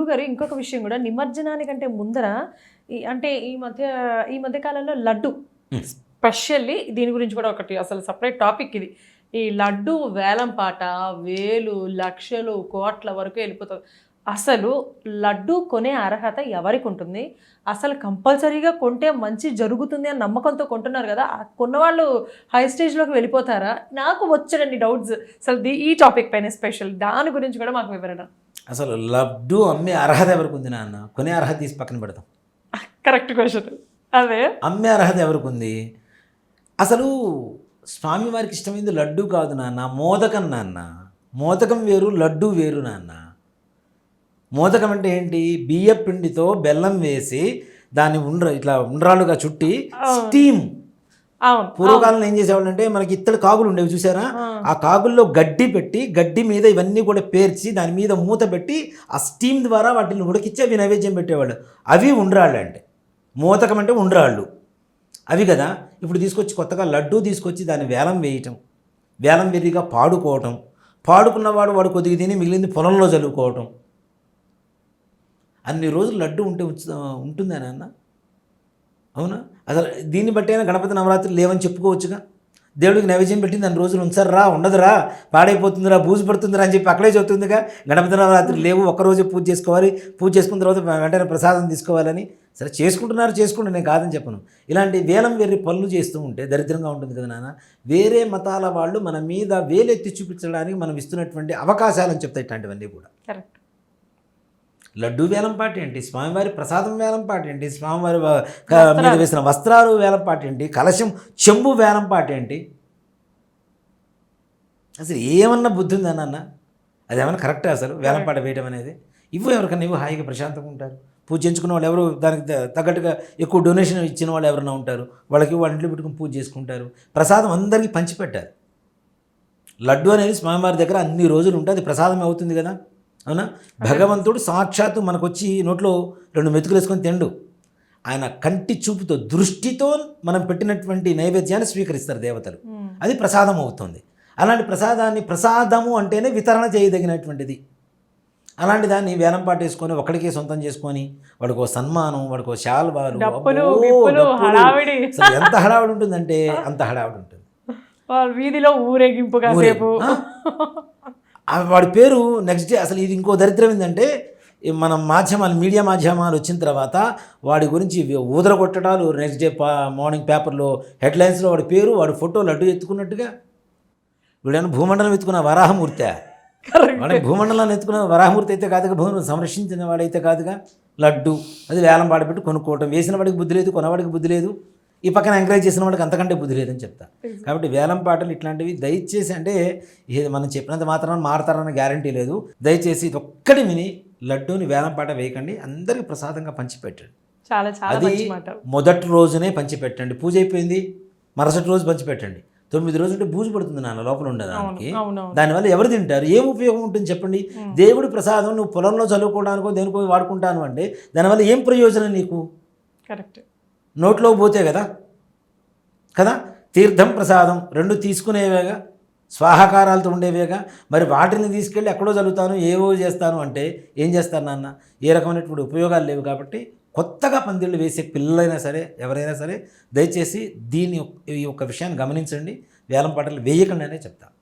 గురువుగారు ఇంకొక విషయం కూడా నిమజ్జనానికంటే ముందర ఈ అంటే ఈ మధ్య ఈ మధ్య కాలంలో లడ్డు Hmm. స్పెషల్లీ దీని గురించి కూడా ఒకటి అసలు సపరేట్ టాపిక్ ఇది. ఈ లడ్డు వేలం పాట వేలు లక్షలు కోట్ల వరకు వెళ్ళిపోతుంది అసలు లడ్డు కొనే అర్హత ఎవరికి ఉంటుంది? అసలు కంపల్సరీగా కొంటే మంచి జరుగుతుంది అని నమ్మకంతో కొంటున్నారు కదా? కొన్నవాళ్ళు హై స్టేజ్లోకి వెళ్ళిపోతారా? నాకు వచ్చాడండి డౌట్స్. అసలు ది- ఈ టాపిక్ పైన స్పెషల్. దాని గురించి కూడా మాకు వివరణ. అసలు లడ్డు అమ్మే అర్హత ఎవరికి ఉంది నాన్న? కొనే అర్హత తీసి పక్కన పెడతాం. Correct question. అదే? అమ్మే అర్హత ఎవరికి ఉంది? అసలు స్వామివారికి ఇష్టమైంది లడ్డు కాదు నాన్న మోదకం నాన్న. మోదకం వేరు లడ్డు వేరు నాన్న. మోదకం అంటే ఏంటి? బియ్య పిండితో బెల్లం వేసి దాన్ని ఉండ్ర ఇట్లా ఉండ్రాలుగా చుట్టి స్టీమ్ పూర్వకాలంలో ఏం చేసేవాళ్ళు అంటే మనకి ఇత్తడి కాగులు ఉండేవి చూసారా? ఆ. కాగుల్లో గడ్డి పెట్టి గడ్డి మీద ఇవన్నీ కూడా పేర్చి దాని మీద మూత పెట్టి ఆ స్టీమ్ ద్వారా వాటిని ఉడికిచ్చి అవి నైవేద్యం పెట్టేవాళ్ళు. అవి ఉండ్రాళ్ళు అంటే. మూతకం అంటే ఉండ్రాళ్ళు. అవి కదా? ఇప్పుడు తీసుకొచ్చి కొత్తగా లడ్డూ తీసుకొచ్చి దాన్ని వేలం వేయటం. వేలం వెర్రిగా పాడుకోవటం. పాడుకున్నవాడు వాడు కొద్దిగా తిని మిగిలింది పొలంలో చల్లుకోవటం. అన్ని రోజులు లడ్డు ఉంటే ఉంటుందా నాన్న అవునా? అసలు దీన్ని బట్టి అయినా గణపతి నవరాత్రులు లేవని చెప్పుకోవచ్చుగా? దేవుడికి నైవేద్యం పెట్టింది అన్ని రోజులు ఉంచారా ఉండదురా పాడైపోతుందిరా బూజు పడుతుందిరా అని చెప్పి అక్కడే చెబుతుందిగా గణపతి నవరాత్రి లేవు ఒక్కరోజే పూజ చేసుకోవాలి. పూజ చేసుకున్న తర్వాత వెంటనే ప్రసాదం తీసుకోవాలని. సరే చేసుకుంటున్నారు చేసుకుంటే నేను కాదని చెప్పను. ఇలాంటి వేలం వేరే పనులు చేస్తూ ఉంటే దరిద్రంగా ఉంటుంది కదా నాన్న. వేరే మతాల వాళ్ళు మన మీద వేలెత్తి చూపించడానికి మనం ఇస్తున్నటువంటి అవకాశాలని చెప్తాయి ఇట్లాంటివన్నీ కూడా. కరెక్ట్. లడ్డు వేలం పాట ఏంటి? స్వామివారి ప్రసాదం వేలం పాట ఏంటి? స్వామివారి మీద వేసిన వస్త్రాలు వేలం పాట ఏంటి? కలశం చెంబు వేలం పాట ఏంటి? అసలు ఏమన్నా బుద్ధి ఉందా నాన్న? అదేమన్నా కరెక్టే అసలు వేలం పాట వేయడం అనేది? ఇవ్వు ఎవరికన్నా ఇవ్వు హాయిగా ప్రశాంతంగా ఉంటారు. పూజ చేయించుకున్న వాళ్ళు ఎవరు దానికి తగ్గట్టుగా ఎక్కువ డొనేషన్ ఇచ్చిన వాళ్ళు ఎవరైనా ఉంటారు. వాళ్ళకి వాళ్ళ ఇంట్లో పెట్టుకుని పూజ చేసుకుంటారు. ప్రసాదం అందరికీ పంచిపెట్టారు లడ్డు అనేది స్వామివారి దగ్గర అన్ని రోజులు ఉంటే అది ప్రసాదం అవుతుంది కదా? అవునా? భగవంతుడు సాక్షాత్తు మనకు వచ్చి నోట్లో రెండు మెతుకులు వేసుకొని తిండు. ఆయన కంటి చూపుతో దృష్టితో మనం పెట్టినటువంటి నైవేద్యాన్ని స్వీకరిస్తారు దేవతలు. అది ప్రసాదం అవుతుంది అలాంటి ప్రసాదాన్ని ప్రసాదము అంటేనే వితరణ చేయదగినటువంటిది. అలాంటి దాన్ని వేలం పాటేసుకొని ఒక్కడికే సొంతం చేసుకొని వాడికో సన్మానం వాడికో శాల్వాలు ఎంత హడావిడి. ఉంటుందంటే అంత హడావిడి ఉంటుంది వీధిలో ఊరేగింపు కాసేపు. వాడి పేరు నెక్స్ట్ డే అసలు ఇది ఇంకో దరిద్రం ఏంటంటే మన మాధ్యమాలు మీడియా మాధ్యమాలు వచ్చిన తర్వాత వాడి గురించి ఊదర కొట్టడాలు నెక్స్ట్ డే మార్నింగ్ పేపర్లో హెడ్లైన్స్లో వాడి పేరు వాడి ఫోటో లడ్డు ఎత్తుకున్నట్టుగా. వీడైనా భూమండలం ఎత్తుకున్న వరాహమూర్తి? వాడి భూమండలాన్ని ఎత్తుకున్న వరాహమూర్తి అయితే కాదుగా భూమిని సంరక్షించిన వాడైతే కాదుగా. లడ్డు అది వేలం పాడబెట్టి కొనుక్కోవటం వేసిన వాడికి బుద్ధి లేదు కొనవాడికి బుద్ధి లేదు. ఈ పక్కన ఎంకరేజ్ చేసిన వాడికి అంతకంటే బుద్ధి లేదని చెప్తా. కాబట్టి వేలం పాటలు ఇట్లాంటివి దయచేసి అంటే ఇది మనం చెప్పినంత మాత్రం మారతారన్న గ్యారంటీ లేదు. దయచేసి ఇది ఒక్కటి విని లడ్డూని వేలం పాట వేయకండి. అందరికీ ప్రసాదంగా పంచిపెట్టండి. చాలా చాలా అది మొదటి రోజునే పంచిపెట్టండి. పూజ అయిపోయింది. మరుసటి రోజు పంచిపెట్టండి. తొమ్మిది రోజులు బూజు పడుతుంది నాన్న లోపల ఉండడానికి. దానివల్ల ఎవరు తింటారు? ఏం ఉపయోగం ఉంటుంది చెప్పండి? దేవుడి ప్రసాదం నువ్వు పొలంలో చదువుకోవడానికో దేనికో వాడుకుంటాను అంటే దానివల్ల ఏం ప్రయోజనం నీకు? కరెక్ట్ నోట్లో పోతే కదా? కదా? తీర్థం ప్రసాదం రెండు తీసుకునేవేగా? స్వాహాకారాలతో ఉండేవేగా? మరి వాటిని తీసుకెళ్ళి ఎక్కడో చదువుతాను ఏవో చేస్తాను అంటే ఏం చేస్తాను నాన్న? ఏ రకమైనటువంటి ఉపయోగాలు లేవు కాబట్టి కొత్తగా పందిళ్ళు వేసే పిల్లలైనా సరే ఎవరైనా సరే దయచేసి దీని ఈ యొక్క విషయాన్ని గమనించండి. వేలం పాటలు వేయకండి అనే చెప్తాను